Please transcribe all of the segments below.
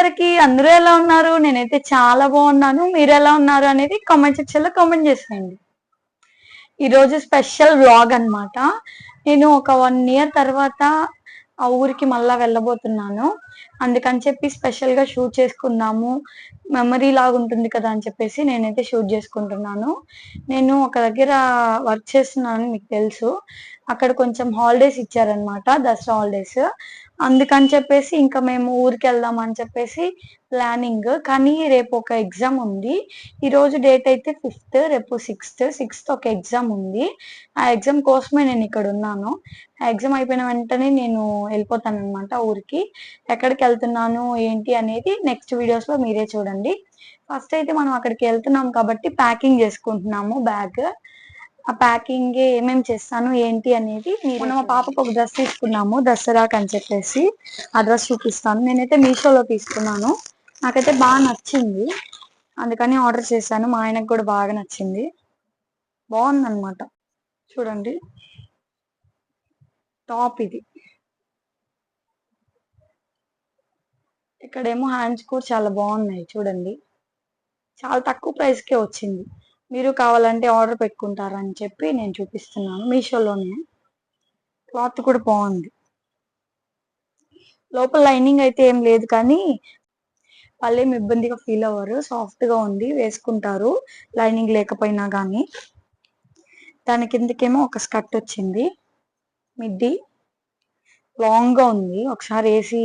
అందరికి అందరూ ఎలా ఉన్నారు? నేనైతే చాలా బాగున్నాను. మీరు ఎలా ఉన్నారు అనేది కామెంట్ సెక్షన్లో కామెంట్ చేసేయండి. ఈరోజు స్పెషల్ వ్లాగ్ అన్నమాట. నేను ఒక వన్ ఇయర్ తర్వాత ఆ ఊరికి మళ్ళా వెళ్ళబోతున్నాను. అందుకని చెప్పి స్పెషల్గా షూట్ చేసుకుందాము. మెమరీ లాగా ఉంటుంది కదా అని చెప్పేసి నేనైతే షూట్ చేసుకుంటున్నాను. నేను ఒక దగ్గర వర్క్ చేస్తున్నాను మీకు తెలుసు. అక్కడ కొంచెం హాలిడేస్ ఇచ్చారనమాట దసరా హాలిడేస్ అందుకని చెప్పేసి ఇంకా మేము ఊరికి వెళ్దాం అని చెప్పేసి ప్లానింగ్ కానీ రేపు ఒక ఎగ్జామ్ ఉంది. ఈరోజు డేట్ అయితే ఫిఫ్త్ రేపు సిక్స్త్ సిక్స్త్ ఒక ఎగ్జామ్ ఉంది. ఆ ఎగ్జామ్ కోసమే నేను ఇక్కడ ఉన్నాను. ఆ ఎగ్జామ్ అయిపోయిన వెంటనే నేను వెళ్ళిపోతాను అనమాట ఊరికి. ఎక్కడికి వెళ్తున్నాను ఏంటి అనేది నెక్స్ట్ వీడియోస్లో మీరే చూడండి. ఫస్ట్ అయితే మనం అక్కడికి వెళ్తున్నాం కాబట్టి ప్యాకింగ్ చేసుకుంటున్నాము బ్యాగ్ ఆ ప్యాకింగ్ ఏమేమి చేస్తాను ఏంటి అనేది మనం మా పాపకు ఒక డ్రెస్ తీసుకున్నాము దసరాకి అని చెప్పేసి. ఆ డ్రెస్ చూపిస్తాను. నేనైతే మీషోలో తీసుకున్నాను. నాకైతే బాగా నచ్చింది. అందుకని ఆర్డర్ చేశాను. మా ఆయనకు కూడా బాగా నచ్చింది. బాగుందన్నమాట. చూడండి. టాప్ ఇది. ఇక్కడేమో హ్యాండ్స్ కూడా చాలా బాగున్నాయి. చూడండి. చాలా తక్కువ ప్రైస్కే వచ్చింది. మీరు కావాలంటే ఆర్డర్ పెట్టుకుంటారని చెప్పి నేను చూపిస్తున్నాను మీషోలోనే. క్లాత్ కూడా బాగుంది. లోపల లైనింగ్ అయితే ఏం లేదు కానీ వాళ్ళు ఏమి ఇబ్బందిగా ఫీల్ అవ్వరు. సాఫ్ట్గా ఉంది వేసుకుంటారు. లైనింగ్ లేకపోయినా కానీ దాని కిందకేమో ఒక స్కర్ట్ వచ్చింది. మిడ్డీ. లాంగ్గా ఉంది. ఒకసారి వేసి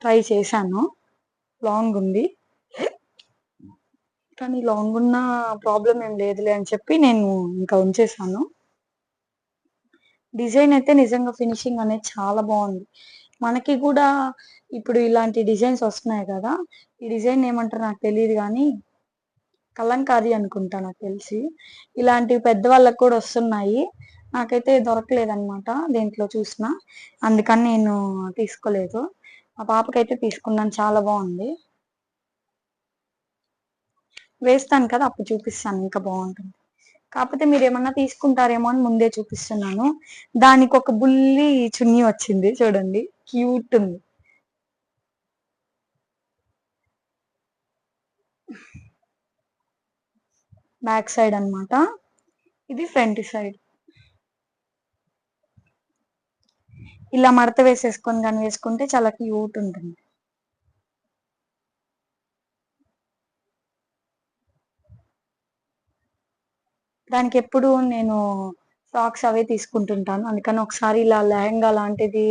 ట్రై చేశాను. లాంగ్ ఉంది. కానీ లాంగ్ ఉన్న ప్రాబ్లం ఏం లేదులే అని చెప్పి నేను ఇంకా ఉంచేసాను. డిజైన్ అయితే నిజంగా ఫినిషింగ్ అనేది చాలా బాగుంది. మనకి కూడా ఇప్పుడు ఇలాంటి డిజైన్స్ వస్తున్నాయి కదా ఈ డిజైన్ ఏమంటారు నాకు తెలియదు కానీ కలంకారీ అనుకుంటా నాకు తెలిసి. ఇలాంటివి పెద్దవాళ్ళకి కూడా వస్తున్నాయి. నాకైతే దొరకలేదన్నమాట దీంట్లో దేంట్లో చూసిన. అందుకని నేను తీసుకోలేదు. మా పాపకైతే తీసుకున్నాను చాలా బాగుంది. వేస్తాను కదా అప్పుడు చూపిస్తాను ఇంకా బాగుంటుంది. కాకపోతే మీరు ఏమన్నా తీసుకుంటారేమో అని ముందే చూపిస్తున్నాను. దానికి ఒక బుల్లి చున్నీ వచ్చింది చూడండి క్యూట్ ఉంది. బ్యాక్ సైడ్ అన్నమాట. ఇది ఫ్రంట్ సైడ్. ఇలా మడత వేసేసుకొని కానీ వేసుకుంటే చాలా క్యూట్ ఉంటుంది. దానికి ఎప్పుడు నేను ఫ్రాక్స్ అవే తీసుకుంటుంటాను. అందుకని ఒకసారి ఇలా లెహంగా లాంటిది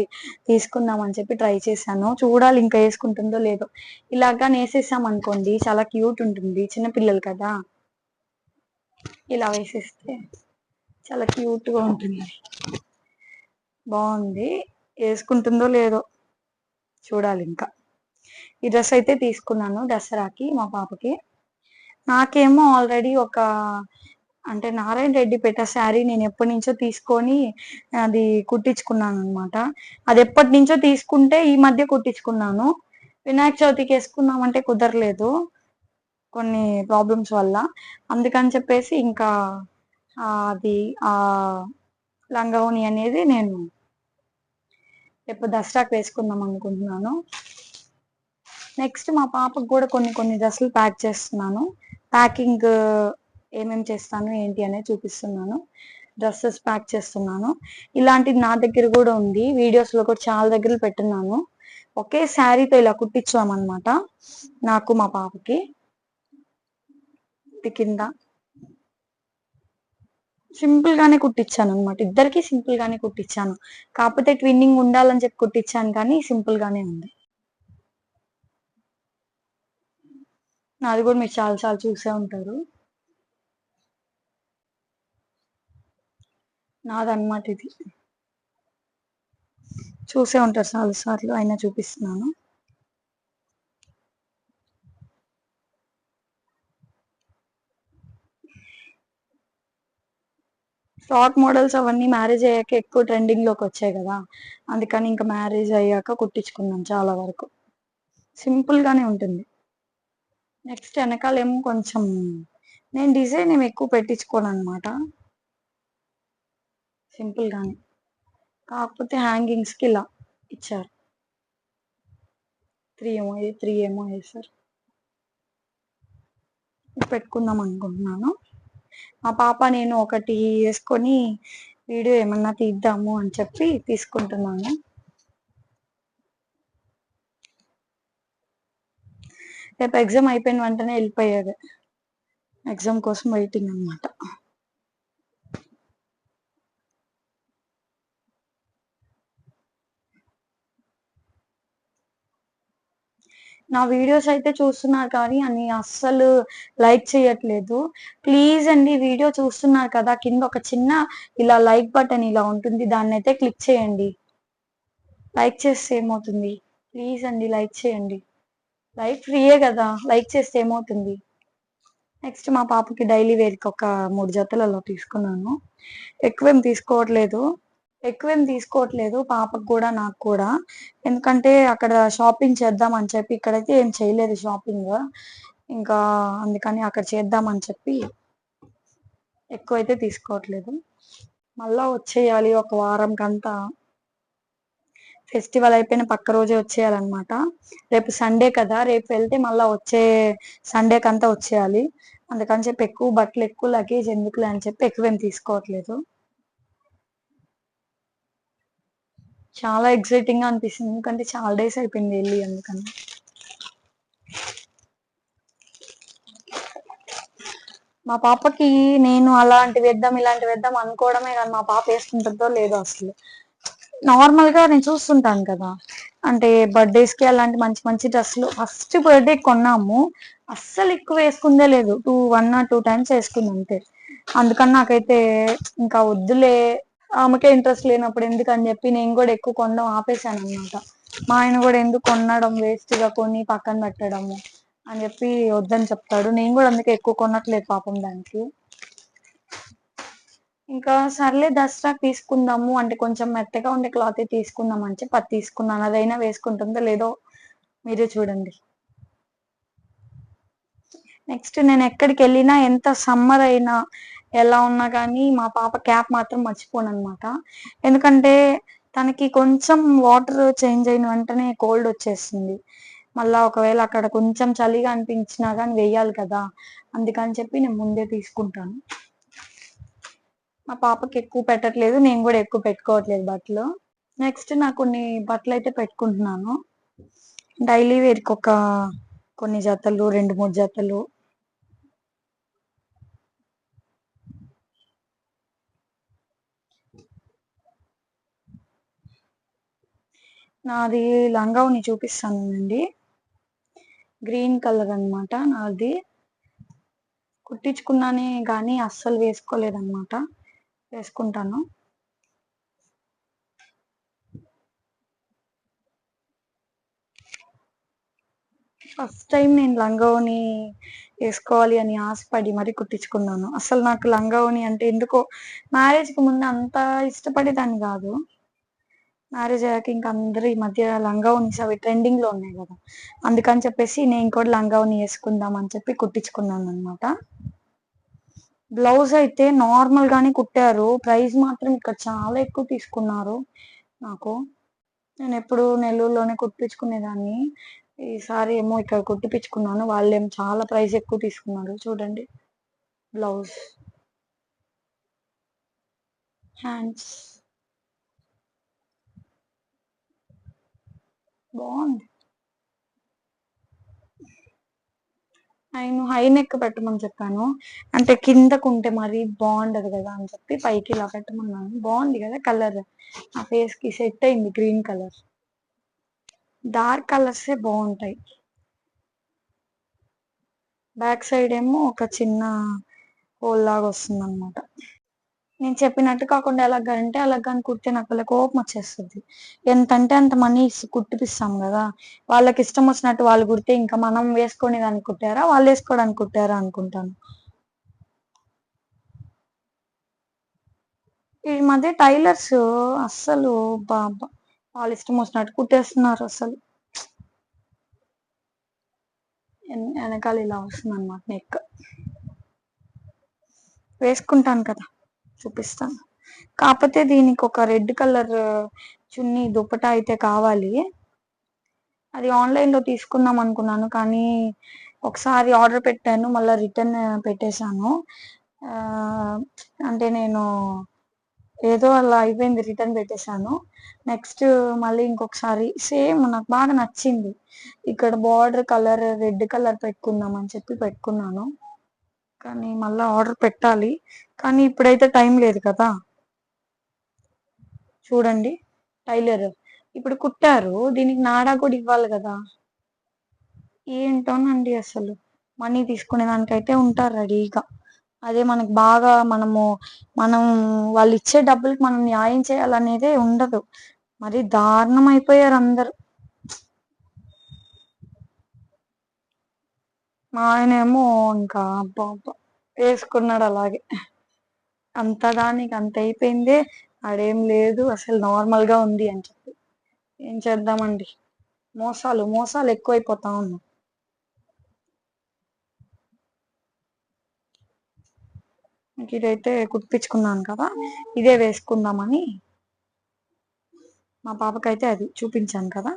తీసుకుందాం అని చెప్పి ట్రై చేశాను. చూడాలి ఇంకా వేసుకుంటుందో లేదో. ఇలాగా వేసేసాం అనుకోండి చాలా క్యూట్ ఉంటుంది చిన్నపిల్లలు కదా. ఇలా వేసేస్తే చాలా క్యూట్గా ఉంటుంది. బాగుంది. వేసుకుంటుందో లేదో చూడాలి ఇంకా. ఈ డ్రెస్ అయితే తీసుకున్నాను దసరాకి మా పాపకి. నాకేమో ఆల్రెడీ ఒక అంటే నారాయణ రెడ్డి పెట్ట శారీ నేను ఎప్పటి నుంచో తీసుకొని అది కుట్టించుకున్నాను అనమాట అది ఎప్పటి నుంచో తీసుకుంటే ఈ మధ్య కుట్టించుకున్నాను. వినాయక చవితికి వేసుకుందామంటే కుదరలేదు కొన్ని ప్రాబ్లమ్స్ వల్ల. అందుకని చెప్పేసి ఇంకా అది ఆ లంగావోని అనేది నేను రేపు దసరాకి వేసుకుందాం అనుకుంటున్నాను. నెక్స్ట్ మా పాపకు కూడా కొన్ని కొన్ని డ్రెస్సులు ప్యాక్ చేస్తున్నాను. ప్యాకింగ్ ఏమేమి చేస్తాను ఏంటి అనేది చూపిస్తున్నాను. డ్రెస్సెస్ ప్యాక్ చేస్తున్నాను. ఇలాంటిది నా దగ్గర కూడా ఉంది. వీడియోస్లో కూడా చాలా దగ్గర పెట్టున్నాను. ఒకే శారీతో ఇలా కుట్టించామన్నమాట నాకు మా పాపకి. కింద. సింపుల్ గానే కుట్టించాను అనమాట ఇద్దరికి సింపుల్ గానే కుట్టించాను. కాకపోతే ట్విన్నింగ్ ఉండాలని చెప్పి కుట్టించాను కానీ సింపుల్ గానే ఉంది. నాది కూడా మీరు చాలా చాలా చూసే ఉంటారు. నాదన్నమాట ఇది. చూసే ఉంటారు చాలా సార్లు అయినా చూపిస్తున్నాను. ఫ్రాక్ మోడల్స్ అవన్నీ మ్యారేజ్ అయ్యాక ఎక్కువ ట్రెండింగ్లోకి వచ్చాయి కదా. అందుకని ఇంకా మ్యారేజ్ అయ్యాక కుట్టించుకున్నాను చాలా వరకు. సింపుల్గానే ఉంటుంది. నెక్స్ట్ వెనకాలేమో కొంచెం నేను డిజైన్ ఏమి ఎక్కువ పెట్టించుకోను అనమాట సింపుల్ గానే. కాకపోతే హ్యాంగింగ్స్కి ఇలా ఇచ్చారు. త్రీ ఏమో త్రీ ఏమో వేసారు పెట్టుకుందాం అనుకుంటున్నాను. మా పాప నేను ఒకటి వేసుకొని వీడియో ఏమన్నా తీద్దాము అని చెప్పి తీసుకుంటున్నాను. రేపు ఎగ్జామ్ అయిపోయిన వెంటనే వెళ్ళిపోయేది. ఎగ్జామ్ కోసం వెయిటింగ్ అనమాట నా వీడియోస్ అయితే చూస్తున్నారు కానీ అని అస్సలు లైక్ చేయట్లేదు. ప్లీజ్ అండి వీడియో చూస్తున్నారు కదా కింద ఒక చిన్న ఇలా లైక్ బటన్ ఇలా ఉంటుంది దాన్ని అయితే క్లిక్ చేయండి. లైక్ చేస్తే ఏమవుతుంది? ప్లీజ్ అండి లైక్ చేయండి. లైక్ ఫ్రీయే కదా లైక్ చేస్తే ఏమవుతుంది? నెక్స్ట్ మా పాపకి డైలీ వేర్కి ఒక మూడు జతలు అలా తీసుకున్నాను. ఎక్కువేం తీసుకోవట్లేదు. ఎక్కువేం తీసుకోవట్లేదు పాపకు కూడా నాకు కూడా. ఎందుకంటే అక్కడ షాపింగ్ చేద్దాం అని చెప్పి ఇక్కడైతే ఏం చేయలేదు షాపింగ్. ఇంకా అందుకని అక్కడ చేద్దామని చెప్పి ఎక్కువైతే తీసుకోవట్లేదు. మళ్ళా వచ్చేయాలి ఒక వారం కంతా. ఫెస్టివల్ అయిపోయిన పక్క రోజే వచ్చేయాలన్నమాట. రేపు సండే కదా రేపు వెళ్తే మళ్ళీ వచ్చే సండే కంతా వచ్చేయాలి. అందుకని చెప్పి ఎక్కువ బట్టలు ఎక్కువ లగేజ్ ఎందుకులే అని చెప్పి ఎక్కువేం తీసుకోవట్లేదు. చాలా ఎక్సైటింగ్గా అనిపిస్తుంది. ఎందుకంటే చాలా డేస్ అయిపోయింది వెళ్ళి అందుకని. మా పాపకి నేను అలాంటి వేద్దాం ఇలాంటి వేద్దాం అనుకోవడమే కానీ మా పాప వేసుకుంటుందో లేదో అసలు. నార్మల్గా నేను చూస్తుంటాను కదా. అంటే బర్త్డేస్కి అలాంటి మంచి మంచి డ్రెస్సులు. ఫస్ట్ బర్త్డే కొన్నాము. అస్సలు ఎక్కువ వేసుకుందే లేదు. Two one or two times వేసుకుంది అంతే. అందుకని నాకైతే ఇంకా వద్దులే ఆమెకే ఇంట్రెస్ట్ లేనప్పుడు ఎందుకు అని చెప్పి నేను కూడా ఎక్కువ కొనడం ఆపేశాను అనమాట మా ఆయన కూడా ఎందుకు కొనడం వేస్ట్గా కొని పక్కన పెట్టడము అని చెప్పి వద్దని చెప్తాడు. నేను కూడా అందుకే ఎక్కువ కొనట్లేదు పాపం దానికి. ఇంకా సర్లే దసరాకి తీసుకుందాము అంటే కొంచెం మెత్తగా ఉండే క్లాత్ తీసుకుందాం అని చెప్పి అది తీసుకున్నాను. అదైనా వేసుకుంటుందో లేదో మీరే చూడండి. నెక్స్ట్ నేను ఎక్కడికి వెళ్ళినా ఎంత సమ్మర్ అయినా ఎలా ఉన్నా కానీ మా పాప క్యాప్ మాత్రం మర్చిపోను అనమాట ఎందుకంటే తనకి కొంచెం వాటర్ చేంజ్ అయిన వెంటనే కోల్డ్ వచ్చేస్తుంది. మళ్ళా ఒకవేళ అక్కడ కొంచెం చలిగా అనిపించినా కానీ వేయాలి కదా. అందుకని చెప్పి నేను ముందే తీసుకుంటాను. మా పాపకి ఎక్కువ పెట్టట్లేదు నేను కూడా ఎక్కువ పెట్టుకోవట్లేదు బట్టలు. నెక్స్ట్ నాకు కొన్ని బట్టలు అయితే పెట్టుకుంటున్నాను. డైలీ వేరికి ఒక కొన్ని జతలు రెండు మూడు జతలు. నాది లంగావుని చూపిస్తానండి. గ్రీన్ కలర్ అనమాట నాది. కుట్టించుకున్నానే కానీ అస్సలు వేసుకోలేదన్నమాట. వేసుకుంటాను. ఫస్ట్ టైం నేను లంగావుని వేసుకోవాలి అని ఆశపడి మరీ కుట్టించుకున్నాను. అసలు నాకు లంగావుని అంటే ఎందుకో మ్యారేజ్కి ముందు అంత ఇష్టపడేదాన్ని కాదు. మ్యారేజ్ అయ్యాక ఇంకా అందరూ ఈ మధ్య లంగావునీస్ అవి ట్రెండింగ్లో ఉన్నాయి కదా. అందుకని చెప్పేసి నేను కూడా లంగావుని వేసుకుందాం అని చెప్పి కుట్టించుకున్నాను అనమాట బ్లౌజ్ అయితే నార్మల్ గానే కుట్టారు. ప్రైస్ మాత్రం ఇక్కడ చాలా ఎక్కువ తీసుకున్నారు నాకు. నేను ఎప్పుడు నెల్లూరులోనే కుట్టించుకునేదాన్ని. ఈసారి ఏమో ఇక్కడ కుట్టిపించుకున్నాను వాళ్ళు ఏమో చాలా ప్రైస్ ఎక్కువ తీసుకున్నారు. చూడండి. బ్లౌజ్. హ్యాండ్స్. బాగుంది. నేను హై నెక్ పెట్టమని చెప్పాను. అంటే కిందకు ఉంటే మరి బాగుండదు కదా అని చెప్పి పైకి ఇలా పెట్టమన్నాను. బాగుంది కదా కలర్? ఆ ఫేస్కి సెట్ అయింది గ్రీన్ కలర్. డార్క్ కలర్సే బాగుంటాయి. బ్యాక్ సైడ్ ఏమో ఒక చిన్న హోల్ లాగా వస్తుంది అనమాట నేను చెప్పినట్టు కాకుండా ఎలాగంటే అలాగని కుడితే నాకు వాళ్ళ కోపం వచ్చేస్తుంది. ఎంత అంటే అంత మనీ కుట్టిపిస్తాం కదా. వాళ్ళకి ఇష్టం వచ్చినట్టు వాళ్ళు కుడితే ఇంకా మనం వేసుకొని దానికి కుట్టారా వాళ్ళు వేసుకోవడానికి కుట్టారా అనుకుంటాను. ఈ మధ్య టైలర్స్ అస్సలు బాబా వాళ్ళు ఇష్టం వచ్చినట్టు కుట్టేస్తున్నారు అసలు వెనకాల ఇలా వస్తుంది అనమాట నెక్. వేసుకుంటాను కదా. చూపిస్తాను. కాకపోతే దీనికి ఒక రెడ్ కలర్ చున్నీ దుపటా అయితే కావాలి. అది ఆన్లైన్లో తీసుకుందాం అనుకున్నాను కానీ ఒకసారి ఆర్డర్ పెట్టాను మళ్ళీ రిటర్న్ పెట్టేశాను. అంటే నేను ఏదో అలా అయిపోయింది రిటర్న్ పెట్టేశాను. నెక్స్ట్ మళ్ళీ ఇంకొకసారి సేమ్ నాకు బాగా నచ్చింది. ఇక్కడ బార్డర్ కలర్ రెడ్ కలర్ పెట్టుకుందాం అని చెప్పి పెట్టుకున్నాను. కానీ మళ్ళీ ఆర్డర్ పెట్టాలి. కానీ ఇప్పుడైతే టైం లేదు కదా. చూడండి టైలర్. ఇప్పుడు కుట్టారు దీనికి నాడా కూడా ఇవ్వాలి కదా. ఏంటోనండి అసలు? మనీ తీసుకునే దానికైతే ఉంటారు రెడీగా. అదే మనకి బాగా మనము మనం వాళ్ళు ఇచ్చే డబ్బులకి మనం న్యాయం చేయాలనేదే ఉండదు. మరి దారుణం అయిపోయారు అందరు. మా ఆయనేమో ఇంకా అబ్బా వేసుకున్నాడు అలాగే. అంత దానికి అంత అయిపోయిందే? ఆడేం లేదు అసలు నార్మల్గా ఉంది అని చెప్పి. ఏం చేద్దామండి? మోసాలు మోసాలు ఎక్కువైపోతా ఉన్నాయి. ఇదైతే కుట్టించుకున్నాను కదా? ఇదే వేసుకుందామని. మా పాపకైతే అది చూపించాను కదా?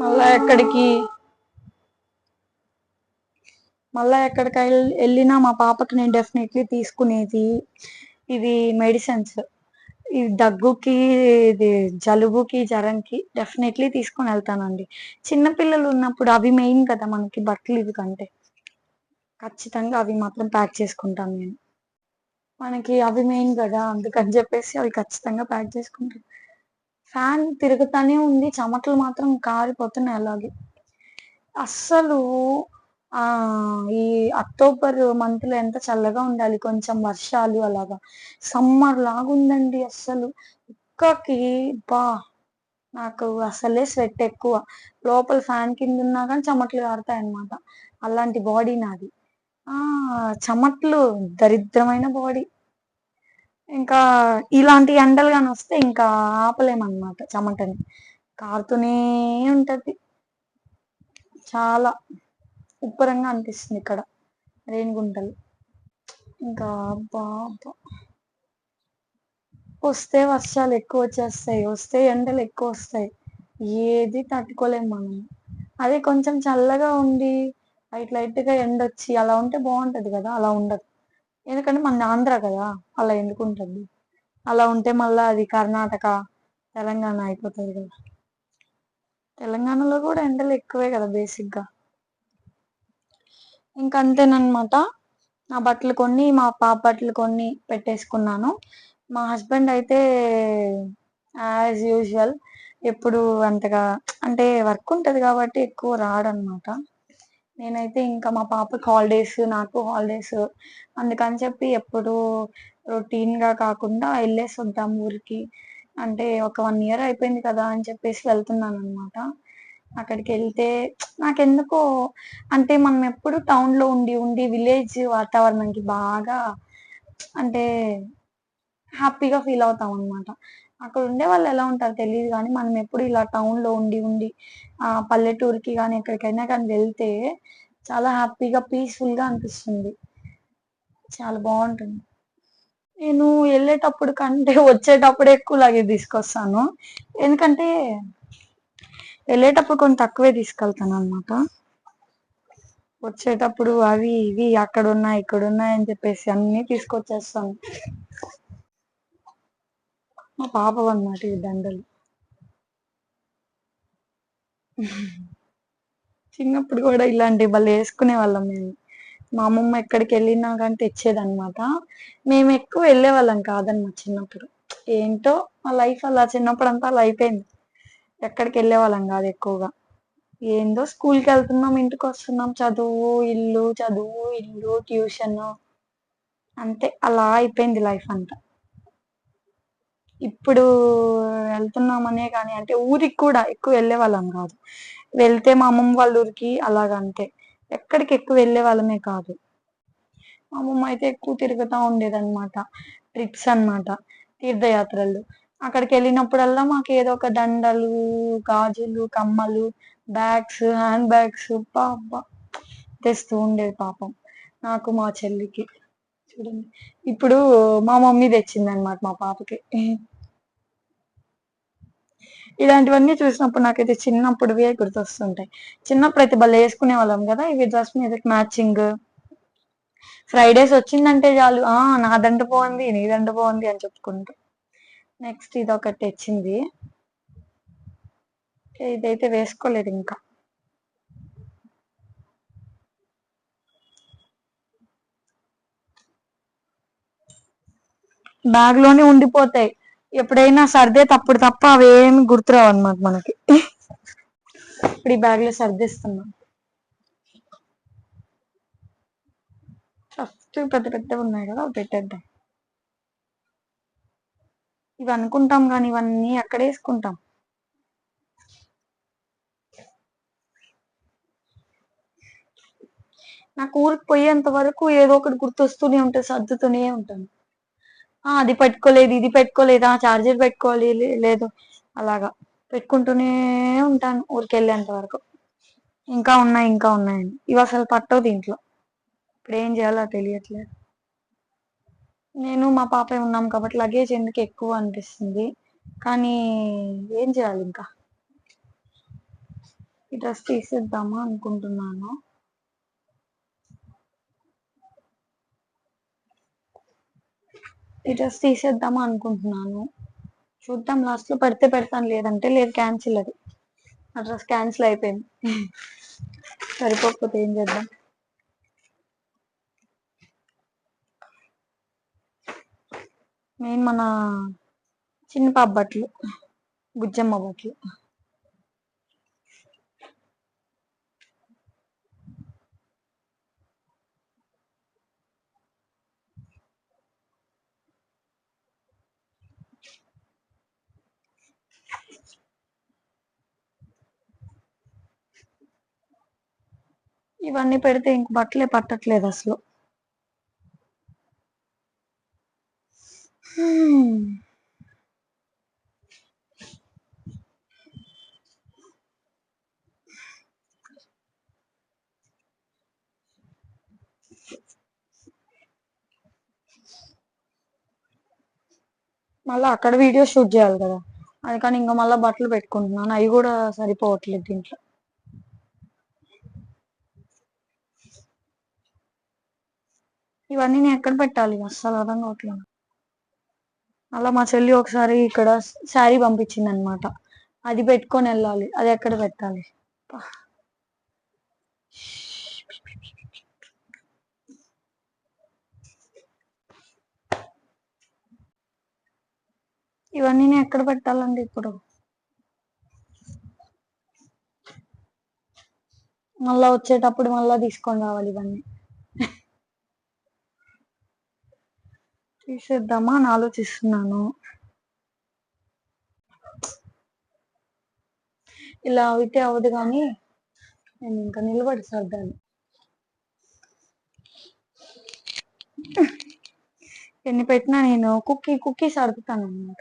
మళ్ళా ఎక్కడికి? మళ్ళా ఎక్కడికి వెళ్ళినా మా పాపకి నేను డెఫినెట్లీ తీసుకునేది ఇది మెడిసిన్స్. ఈ దగ్గుకి ఇది జలుబుకి జ్వరంకి డెఫినెట్లీ తీసుకొని వెళ్తానండి. చిన్నపిల్లలు ఉన్నప్పుడు అవి మెయిన్ కదా మనకి బట్టలు ఇవి కంటే. ఖచ్చితంగా అవి మాత్రం ప్యాక్ చేసుకుంటాను నేను. మనకి అవి మెయిన్ కదా అందుకని చెప్పేసి అవి ఖచ్చితంగా ప్యాక్ చేసుకుంటాను. ఫ్యాన్ తిరుగుతానే ఉంది. చెమటలు మాత్రం కారిపోతున్నాయి అలాగే. అస్సలు ఆ ఈ అక్టోబర్ మంత్లో ఎంత చల్లగా ఉండాలి కొంచెం వర్షాలు అలాగా. సమ్మర్ లాగుందండి అస్సలు. ఉక్కకి బా నాకు అసలే స్వెట్ ఎక్కువ. లోపల ఫ్యాన్ కింద ఉన్నా కానీ చెమటలు కారుతాయి అనమాట అలాంటి బాడీ నాది. ఆ చెమట్లు దరిద్రమైన బాడీ ఇంకా ఇలాంటి ఎండలు కానీ వస్తే ఇంకా ఆపలేమన్నమాట చెమటని. కారుతూనే ఉంటది. చాలా ఉబ్బరంగా అనిపిస్తుంది ఇక్కడ. రేణిగుంటలు. ఇంకా బాబా వస్తే వర్షాలు ఎక్కువ వచ్చేస్తాయి. వస్తే ఎండలు ఎక్కువ వస్తాయి. ఏది తట్టుకోలేము మనం. అదే కొంచెం చల్లగా ఉండి లైట్ లైట్గా ఎండ వచ్చి అలా ఉంటే బాగుంటుంది కదా. అలా ఉండదు. ఎందుకంటే మన ఆంధ్ర కదా అలా ఎందుకు ఉంటుంది అలా ఉంటే మళ్ళీ అది కర్ణాటక తెలంగాణ అయిపోతుంది కదా. తెలంగాణలో కూడా ఎండలు ఎక్కువే కదా బేసిక్గా. ఇంకంతేనమాట నా బట్టలు కొన్ని మా పాప బట్టలు కొన్ని పెట్టేసుకున్నాను. మా హస్బెండ్ అయితే యాజ్ యూజువల్ ఎప్పుడు అంతగా అంటే వర్క్ ఉంటుంది కాబట్టి ఎక్కువ రాడనమాట నేనైతే ఇంకా మా పాపకి హాలిడేస్ నాకు హాలిడేస్ అందుకని చెప్పి ఎప్పుడు రొటీన్గా కాకుండా వెళ్ళేసి వద్దాం ఊరికి. అంటే ఒక వన్ ఇయర్ అయిపోయింది కదా అని చెప్పేసి వెళ్తున్నాను అనమాట అక్కడికి వెళ్తే నాకెందుకో అంటే మనం ఎప్పుడు టౌన్లో ఉండి ఉండి విలేజ్ వాతావరణంకి బాగా అంటే హ్యాపీగా ఫీల్ అవుతాం అనమాట అక్కడ ఉండే వాళ్ళు ఎలా ఉంటారో తెలియదు కానీ మనం ఎప్పుడు ఇలా టౌన్లో ఉండి ఉండి ఆ పల్లెటూరుకి కానీ ఎక్కడికైనా కానీ వెళ్తే చాలా హ్యాపీగా పీస్ఫుల్గా అనిపిస్తుంది. చాలా బాగుంటుంది. నేను వెళ్ళేటప్పుడు కంటే వచ్చేటప్పుడు ఎక్కువ లగేజ్ తీసుకొస్తాను. ఎందుకంటే వెళ్ళేటప్పుడు కొంచెం తక్కువే తీసుకెళ్తాను అనమాట వచ్చేటప్పుడు అవి ఇవి అక్కడ ఉన్నాయి ఇక్కడ ఉన్నాయి అని చెప్పేసి అన్నీ తీసుకొచ్చేస్తాను. మా పాప అన్నమాట ఈ దండలు. చిన్నప్పుడు కూడా ఇలాంటి వాళ్ళు వేసుకునే వాళ్ళం మేము. మా అమ్మమ్మ ఎక్కడికి వెళ్ళినా కానీ తెచ్చేదన్నమాట. మేము ఎక్కువ వెళ్ళే వాళ్ళం కాదన్నమాట చిన్నప్పుడు. ఏంటో మా లైఫ్ అలా చిన్నప్పుడు అంతా అలా అయిపోయింది. ఎక్కడికి వెళ్ళే వాళ్ళం కాదు ఎక్కువగా. ఏందో స్కూల్కి వెళ్తున్నాం ఇంటికి వస్తున్నాం. చదువు ఇల్లు చదువు ఇల్లు ట్యూషన్. అంతే. అలా అయిపోయింది లైఫ్ అంతా. ఇప్పుడు వెళ్తున్నామనే కానీ అంటే ఊరికి కూడా ఎక్కువ వెళ్ళే వాళ్ళం కాదు. వెళ్తే మా అమ్మమ్మ వాళ్ళ ఊరికి అలాగంతే. ఎక్కడికి ఎక్కువ వెళ్ళే వాళ్ళమే కాదు. మా అమ్మమ్మ అయితే ఎక్కువ తిరుగుతూ ఉండేదన్నమాట. ట్రిప్స్ అన్నమాట. తీర్థయాత్రలు. అక్కడికి వెళ్ళినప్పుడల్లా మాకు ఏదో ఒక దండలు గాజులు కమ్మలు బ్యాగ్స్ హ్యాండ్ బ్యాగ్స్ అబ్బా తెస్తూ ఉండేది పాపం. నాకు మా చెల్లికి. చూడండి. ఇప్పుడు మా మమ్మీ తెచ్చింది అనమాట మా పాపకి. ఇలాంటివన్నీ చూసినప్పుడు నాకైతే చిన్నప్పుడువే గుర్తొస్తుంటాయి. చిన్నప్పుడు అయితే భలే వేసుకునే వాళ్ళం కదా ఇవి డ్రెస్ మీద మ్యాచింగ్. ఫ్రైడేస్ వచ్చిందంటే చాలు. ఆ నా దండ బాగుంది నీ బాగుంది అని చెప్పుకుంటూ. నెక్స్ట్ ఇది ఒకటి తెచ్చింది ఇదైతే వేసుకోలేదు ఇంకా. బ్యాగ్లోనే ఉండిపోతాయి. ఎప్పుడైనా సర్దే తప్పుడు తప్ప అవేమి గుర్తురావు అనమాట మనకి. ఇప్పుడు ఈ బ్యాగ్లో సర్దిస్తున్నాం. ఫస్ట్ పెద్ద పెద్దగా ఉన్నాయి కదా అవి పెట్టేద్దాం. ఇవి అనుకుంటాం కానీ ఇవన్నీ అక్కడ వేసుకుంటాం. నాకు ఊరికి పోయేంత వరకు ఏదో ఒకటి గుర్తొస్తూనే ఉంటుంది సర్దుతూనే ఉంటాను. అది పెట్టుకోలేదు ఇది పెట్టుకోలేదు ఆ చార్జర్ పెట్టుకోవాలి లేదు. అలాగా పెట్టుకుంటూనే ఉంటాను ఊరికి వెళ్ళేంత వరకు. ఇంకా ఉన్నాయి ఇంకా ఉన్నాయండి ఇవి అసలు పట్టవు దీంట్లో. ఇప్పుడు ఏం చేయాలో తెలియట్లేదు. నేను మా పాప ఉన్నాం కాబట్టి లగేజ్ ఎందుకు ఎక్కువ అనిపిస్తుంది? కానీ ఏం చేయాలి ఇంకా? ఈ డ్రెస్ తీసేద్దామా అనుకుంటున్నాను. ఈ డ్రెస్ తీసేద్దామా అనుకుంటున్నాను. చూద్దాం లాస్ట్లో పడితే పెడతాను లేదంటే లేదు క్యాన్సిల్ అది. ఆ డ్రెస్ క్యాన్సిల్ అయిపోయింది. సరిపోకపోతే ఏం చేద్దాం? మెయిన్ మన చిన్న పాప బట్టలు గుజ్జమ్మ బట్టలు. ఇవన్నీ పెడితే ఇంక బట్టలే పట్టట్లేదు అసలు. మళ్ళీ అక్కడ వీడియో షూట్ చేయాలి కదా. అందుకని ఇంకా మళ్ళీ బట్టలు పెట్టుకుంటున్నాను. అవి కూడా సరిపోవట్లేదు దీంట్లో. ఇవన్నీ నేను ఎక్కడ పెట్టాలి? అస్సలు అర్థం కావట్లేదు. అలా మా చెల్లి ఒకసారి ఇక్కడ శారీ పంపించింది అనమాట అది పెట్టుకొని వెళ్ళాలి. అది ఎక్కడ పెట్టాలి? ఇవన్నీ నేను ఎక్కడ పెట్టాలండి ఇప్పుడు? మళ్ళా వచ్చేటప్పుడు మళ్ళా తీసుకొని రావాలి ఇవన్నీ. తీసేద్దామా అని ఆలోచిస్తున్నాను. ఇలా అయితే అవ్వదు కానీ నేను ఇంకా నిలబడి సర్దాను. ఎన్ని పెట్టినా నేను కుక్కీ కుక్కీ సర్దుతాను అనమాట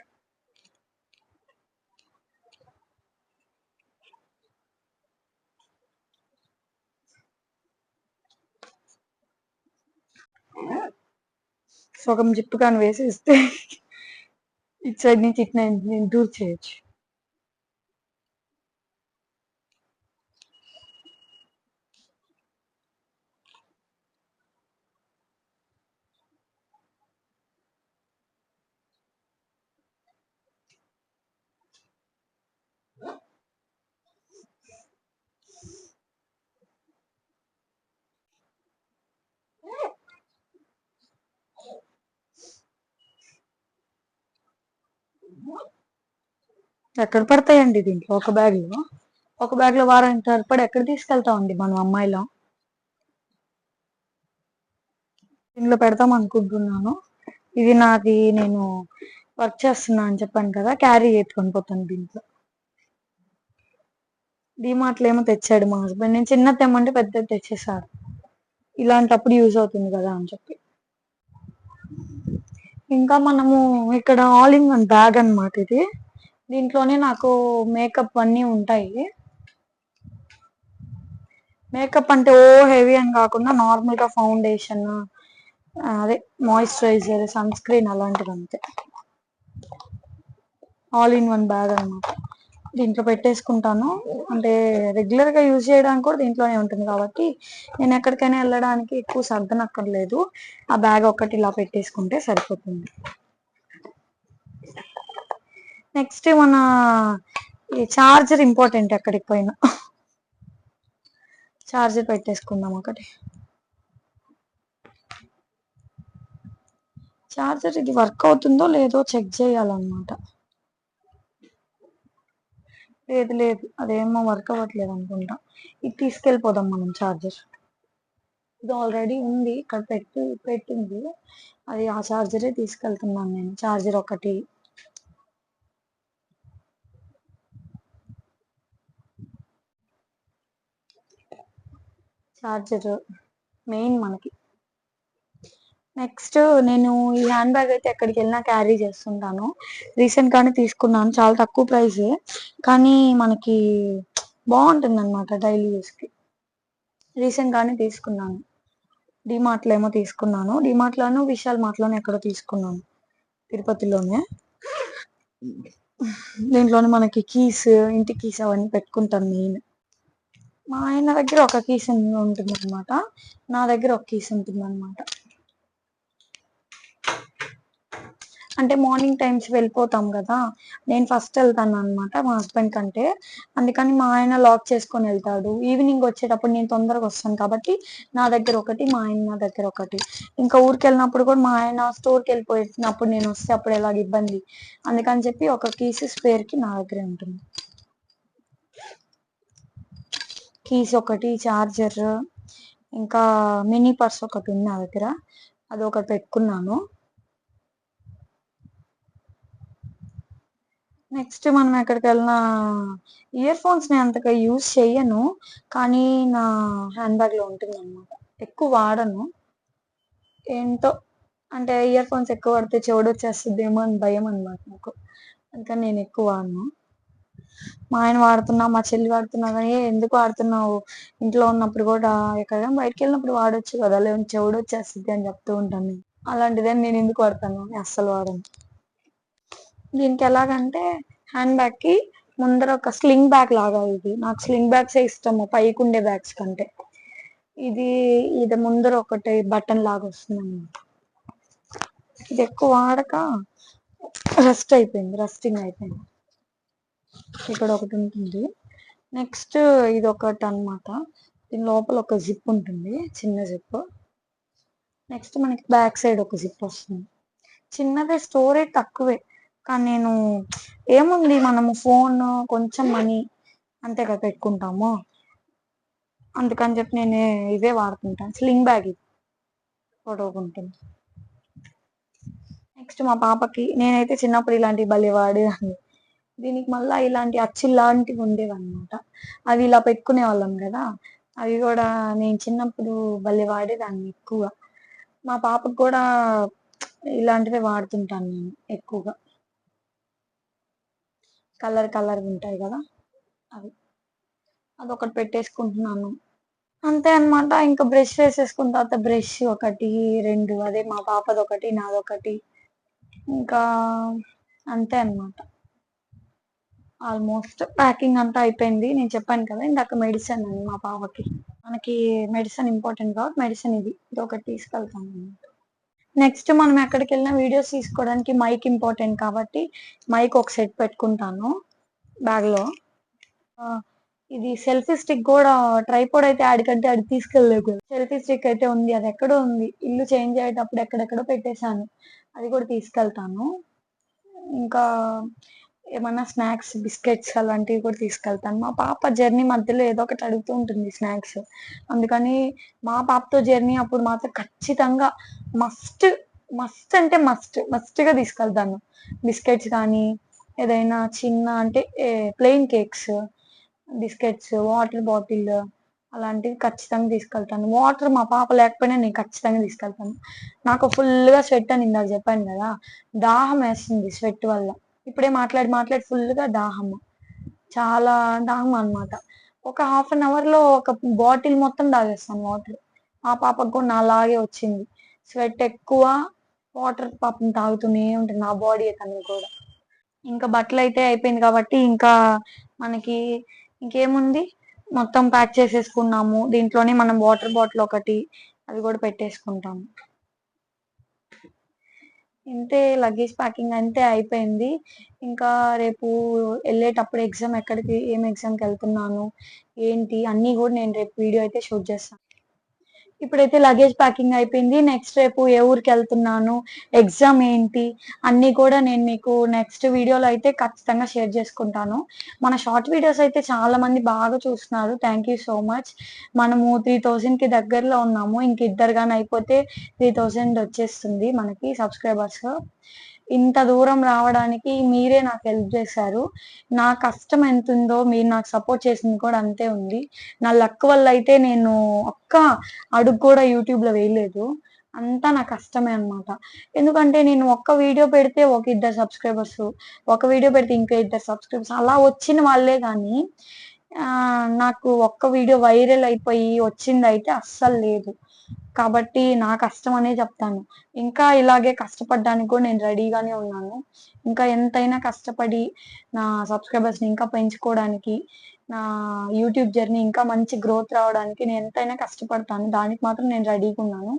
సగం జిప్పు కానీ వేసేస్తే ఇటు సైడ్ నుంచి ఇటు నేను దూర్ చేయొచ్చు ఎక్కడ పడతాయండి దీంట్లో? ఒక బ్యాగ్లో ఒక బ్యాగ్లో వారం వారానికి సరిపడి ఎక్కడ తీసుకెళ్తామండి మనం అమ్మాయిలో? దీంట్లో పెడతాం అనుకుంటున్నాను. ఇది నాది నేను వర్క్ చేస్తున్నా అని చెప్పాను కదా క్యారీ చేసుకొని పోతాను దీంట్లో. డిమార్ట్లో ఏమో తెచ్చాడు మా హస్బెండ్ నేను చిన్న తెమ్మంటే పెద్ద తెచ్చేసాడు ఇలాంటప్పుడు యూజ్ అవుతుంది కదా అని చెప్పి. ఇంకా మనము ఇక్కడ ఆల్ ఇన్ వన్ బ్యాగ్ అన్నమాట ఇది. దీంట్లోనే నాకు మేకప్ అన్నీ ఉంటాయి. మేకప్ అంటే ఓ హెవీ అని కాకుండా నార్మల్గా ఫౌండేషన్ అదే మాయిశ్చరైజర్ సన్ స్క్రీన్ అలాంటిది అంతే. ఆల్ ఇన్ వన్ బ్యాగ్ అన్నమాట. దీంట్లో పెట్టేసుకుంటాను. అంటే రెగ్యులర్గా యూజ్ చేయడానికి కూడా దీంట్లోనే ఉంటుంది కాబట్టి నేను ఎక్కడికైనా వెళ్ళడానికి ఎక్కువ సర్దనక్కర్లేదు. ఆ బ్యాగ్ ఒకటి ఇలా పెట్టేసుకుంటే సరిపోతుంది. నెక్స్ట్ మన ఈ చార్జర్ ఇంపార్టెంట్ ఎక్కడికి పోయినా. చార్జర్ పెట్టేసుకుందాం ఒకటి. చార్జర్ ఇది వర్క్ అవుతుందో లేదో చెక్ చేయాలన్నమాట. లేదు లేదు. అదేమో వర్క్ అవ్వట్లేదు అనుకుంటా. ఇది తీసుకెళ్ళిపోదాం మనం చార్జర్ ఇది ఆల్రెడీ ఉంది. ఇక్కడ పెట్టి పెట్టింది. అది ఆ చార్జరే తీసుకెళ్తున్నాను నేను. చార్జర్ ఒకటి చార్జర్ మెయిన్ మనకి. నెక్స్ట్ నేను ఈ హ్యాండ్ బ్యాగ్ అయితే ఎక్కడికి వెళ్ళినా క్యారీ చేస్తుంటాను. రీసెంట్ గానే తీసుకున్నాను. చాలా తక్కువ ప్రైస్. కానీ మనకి బాగుంటుంది అనమాట డైలీ యూస్కి. రీసెంట్ గానే తీసుకున్నాను. డిమార్ట్లో ఏమో తీసుకున్నాను. డిమార్ట్ లోను విశాల్ మార్ట్ లోను ఎక్కడో తీసుకున్నాను. తిరుపతిలోనే. దీంట్లోనే మనకి కీస్ ఇంటి కీస్ అవన్నీ పెట్టుకుంటాను మెయిన్. మా ఆయన దగ్గర ఒక కీస్ ఉంటుంది అనమాట నా దగ్గర ఒక కీస్ ఉంటుంది అనమాట అంటే మార్నింగ్ టైమ్స్ వెళ్ళిపోతాం కదా. నేను ఫస్ట్ వెళ్తాను అనమాట మా హస్బెండ్ కంటే. అందుకని మా ఆయన లాక్ చేసుకొని వెళ్తాడు. ఈవినింగ్ వచ్చేటప్పుడు నేను తొందరగా వస్తాను కాబట్టి నా దగ్గర ఒకటి మా ఆయన నా దగ్గర ఒకటి. ఇంకా ఊరికి వెళ్ళినప్పుడు కూడా మా ఆయన స్టోర్కి వెళ్ళిపోయినప్పుడు నేను వస్తే అప్పుడు ఎలాగ ఇబ్బంది. అందుకని చెప్పి ఒక కీస్ స్పేర్కి నా దగ్గరే ఉంటుంది. కీస్ ఒకటి చార్జర్ ఇంకా మినీ పర్స్ ఒకటి ఉంది నా దగ్గర. అది ఒకటి పెట్టుకున్నాను. నెక్స్ట్ మనం ఎక్కడికి వెళ్ళినా ఇయర్ ఫోన్స్ నేను అంతగా యూజ్ చేయను కానీ నా హ్యాండ్ బ్యాగ్లో ఉంటుంది అనమాట ఎక్కువ వాడను. ఏంటో అంటే ఇయర్ ఫోన్స్ ఎక్కువ వాడితే చెవుడు వచ్చేస్తుందేమో అని భయం అనమాట నాకు. అందుకని నేను ఎక్కువ వాడను. మా ఆయన వాడుతున్నా మా చెల్లి వాడుతున్నా కానీ "ఏ, ఎందుకు వాడుతున్నావు? ఇంట్లో ఉన్నప్పుడు కూడా ఎక్కడైనా బయటకు వెళ్ళినప్పుడు వాడొచ్చు కదా లేదంటే చెవుడు వచ్చేస్తుంది అని చెప్తూ ఉంటాను నేను. అలాంటిదని నేను ఎందుకు వాడతాను? అస్సలు వాడను. దీనికి ఎలాగంటే హ్యాండ్ బ్యాగ్కి ముందర ఒక స్లింగ్ బ్యాగ్ లాగా ఇది. నాకు స్లింగ్ బ్యాగ్స్ ఇష్టము పైకి ఉండే బ్యాగ్స్ కంటే. ఇది ఇది ముందర ఒకటి బటన్ లాగా వస్తుంది అనమాట ఇది ఎక్కువ వాడక రెస్ట్ అయిపోయింది రెస్టింగ్ అయిపోయింది. ఇక్కడ ఒకటి ఉంటుంది నెక్స్ట్ ఇది ఒకటి అన్నమాట దీని లోపల ఒక జిప్ ఉంటుంది చిన్న జిప్ నెక్స్ట్ మనకి బ్యాక్ సైడ్ ఒక జిప్ వస్తుంది చిన్నదే స్టోరేజ్ తక్కువే. కానీ నేను ఏముంది మనము ఫోన్ కొంచెం మనీ అంతే కదా పెట్టుకుంటాము. అందుకని చెప్పి నేను ఇదే వాడుతుంటాను స్లింగ్ బ్యాగ్ ఇది పొడవుకుంటుంది నెక్స్ట్ మా పాపకి నేనైతే చిన్నప్పుడు ఇలాంటి భలే వాడేదాన్ని. దీనికి మళ్ళీ ఇలాంటి అచ్చులాంటివి ఉండేవి అనమాట అవి ఇలా పెట్టుకునే వాళ్ళం కదా. అవి కూడా నేను చిన్నప్పుడు భలే వాడేదాన్ని ఎక్కువ. మా పాపకు కూడా ఇలాంటివే వాడుతుంటాను నేను ఎక్కువగా. కలర్ కలర్ ఉంటాయి కదా అవి. అదొకటి పెట్టేసుకుంటున్నాను. అంతే అన్నమాట. ఇంకా బ్రష్ వేసేసుకున్న తర్వాత బ్రష్ ఒకటి రెండు అదే మా పాపది ఒకటి నాదొకటి. ఇంకా అంతే అన్నమాట. ఆల్మోస్ట్ ప్యాకింగ్ అంతా అయిపోయింది. నేను చెప్పాను కదా ఇందాక మెడిసిన్ అని మా పాపకి. మనకి మెడిసిన్ ఇంపార్టెంట్ కాబట్టి మెడిసిన్ ఇది. ఇది ఒకటి తీసుకెళ్తాను అన్నమాట. నెక్స్ట్ మనం ఎక్కడికి వెళ్ళినా వీడియోస్ తీసుకోవడానికి మైక్ ఇంపార్టెంట్ కాబట్టి మైక్ ఒక సెట్ పెట్టుకుంటాను బ్యాగ్లో. ఇది సెల్ఫీ స్టిక్ కూడా ట్రైపోడ్ అయితే ఆడికంటే ఆడి తీసుకెళ్ళలేదు సెల్ఫీ స్టిక్ అయితే ఉంది అది ఎక్కడో ఉంది. ఇల్లు చేంజ్ అయ్యేటప్పుడు ఎక్కడెక్కడో పెట్టేశాను. అది కూడా తీసుకెళ్తాను. ఇంకా ఏమన్నా స్నాక్స్ బిస్కెట్స్ అలాంటివి కూడా తీసుకెళ్తాను. మా పాప జర్నీ మధ్యలో ఏదో ఒకటి అడుగుతూ ఉంటుంది స్నాక్స్. అందుకని మా పాపతో జర్నీ అప్పుడు మాత్రం ఖచ్చితంగా మస్ట్ మస్ట్ అంటే మస్ట్ మస్ట్గా తీసుకెళ్తాను. బిస్కెట్స్ కానీ ఏదైనా చిన్న అంటే plain cakes biscuits water bottle అలాంటివి ఖచ్చితంగా తీసుకెళ్తాను. వాటర్ మా పాప లేకపోయినా నేను ఖచ్చితంగా తీసుకెళ్తాను. నాకు ఫుల్గా స్వెట్ అని ఇందాక చెప్పాను కదా దాహం వేస్తుంది స్వెట్ వల్ల. ఇప్పుడే మాట్లాడి మాట్లాడి ఫుల్గా దాహము. చాలా దాహం అన్నమాట. ఒక హాఫ్ అన్ అవర్లో ఒక బాటిల్ మొత్తం తాగేస్తాను వాటర్. ఆ పాపకు కూడా నాలాగే వచ్చింది. స్వెట్ ఎక్కువ వాటర్ పాపం తాగుతూనే ఉంటుంది. నా బాడీ తనది కూడా. ఇంకా బట్టలు అయితే అయిపోయింది కాబట్టి ఇంకా మనకి ఇంకేముంది? మొత్తం ప్యాక్ చేసేసుకున్నాము. దీంట్లోనే మనం వాటర్ బాటిల్ ఒకటి అది కూడా పెట్టేసుకుంటాము. ఇంతే లగేజ్ ప్యాకింగ్ అంతే అయిపోయింది. ఇంకా రేపు వెళ్ళేటప్పుడు ఎగ్జామ్ ఎక్కడికి ఏం ఎగ్జామ్కి వెళ్తున్నాను ఏంటి అన్నీ కూడా నేను రేపు వీడియో అయితే షూట్ చేస్తాను. ఇప్పుడైతే లగేజ్ ప్యాకింగ్ అయిపోయింది. నెక్స్ట్ రేపు ఏ ఊరికి వెళ్తున్నాను? ఎగ్జామ్ ఏంటి? అన్నీ కూడా నేను మీకు నెక్స్ట్ వీడియోలో అయితే ఖచ్చితంగా షేర్ చేసుకుంటాను. మన షార్ట్ వీడియోస్ అయితే చాలా మంది బాగా చూస్తున్నారు. థ్యాంక్ యూ సో మచ్ మనము త్రీ థౌజండ్కి దగ్గరలో ఉన్నాము. ఇంక ఇద్దరు కానీ అయిపోతే త్రీ థౌజండ్ వచ్చేస్తుంది మనకి సబ్స్క్రైబర్స్ ఇంత దూరం రావడానికి మీరే నాకు హెల్ప్ చేశారు. నా కష్టం ఎంత ఉందో మీరు నాకు సపోర్ట్ చేసింది కూడా అంతే ఉంది. నా లక్ వల్ల అయితే నేను ఒక్క అడుగు కూడా యూట్యూబ్లో వేయలేదు. అంతా నా కష్టమే అన్నమాట. ఎందుకంటే నేను ఒక్క వీడియో పెడితే ఒక ఇద్దరు సబ్స్క్రైబర్స్ ఒక వీడియో పెడితే ఇంకా ఇద్దరు సబ్స్క్రైబర్స్ అలా వచ్చిన వాళ్ళే కానీ నాకు ఒక్క వీడియో వైరల్ అయిపోయి వచ్చింది అయితే అస్సలు లేదు. కాబట్టి నా కష్టం అనే చెప్తాను. ఇంకా ఇలాగే కష్టపడడానికి కూడా నేను రెడీగానే ఉన్నాను. ఇంకా ఎంతైనా కష్టపడి నా సబ్స్క్రైబర్స్ని ఇంకా పెంచుకోవడానికి నా యూట్యూబ్ జర్నీ ఇంకా మంచి గ్రోత్ రావడానికి నేను ఎంతైనా కష్టపడతాను. దానికి మాత్రం నేను రెడీగా ఉన్నాను.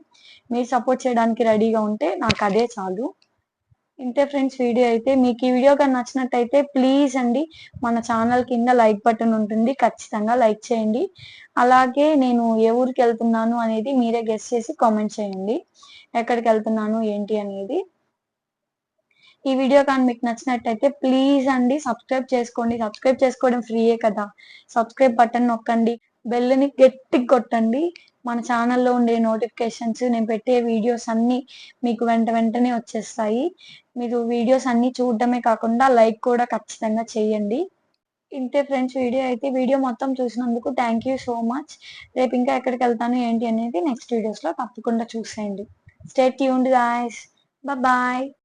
మీరు సపోర్ట్ చేయడానికి రెడీగా ఉంటే నాకు అదే చాలు. ఇంతే ఫ్రెండ్స్ వీడియో అయితే మీకు ఈ వీడియో కానీ నచ్చినట్టయితే ప్లీజ్ అండి మన ఛానల్ కింద లైక్ బటన్ ఉంటుంది. ఖచ్చితంగా లైక్ చేయండి. అలాగే నేను ఏ ఊరికి వెళ్తున్నాను అనేది మీరే గెస్ట్ చేసి కామెంట్ చేయండి. ఎక్కడికి వెళ్తున్నాను ఏంటి అనేది. ఈ వీడియో కానీ మీకు నచ్చినట్టయితే ప్లీజ్ అండి సబ్స్క్రైబ్ చేసుకోండి. సబ్స్క్రైబ్ చేసుకోవడం ఫ్రీయే కదా. సబ్స్క్రైబ్ బటన్ నొక్కండి. బెల్ని గట్టిగా కొట్టండి. మన ఛానల్లో ఉండే నోటిఫికేషన్స్ నేను పెట్టే వీడియోస్ అన్నీ మీకు వెంట వెంటనే వచ్చేస్తాయి. మీరు వీడియోస్ అన్నీ చూడడమే కాకుండా లైక్ కూడా ఖచ్చితంగా చేయండి. ఇంతే ఫ్రెండ్స్ వీడియో అయితే వీడియో మొత్తం చూసినందుకు థ్యాంక్ యూ సో మచ్ రేపు ఇంకా ఎక్కడికి వెళ్తాను ఏంటి అనేది నెక్స్ట్ వీడియోస్లో తప్పకుండా చూసేయండి. Stay tuned guys bye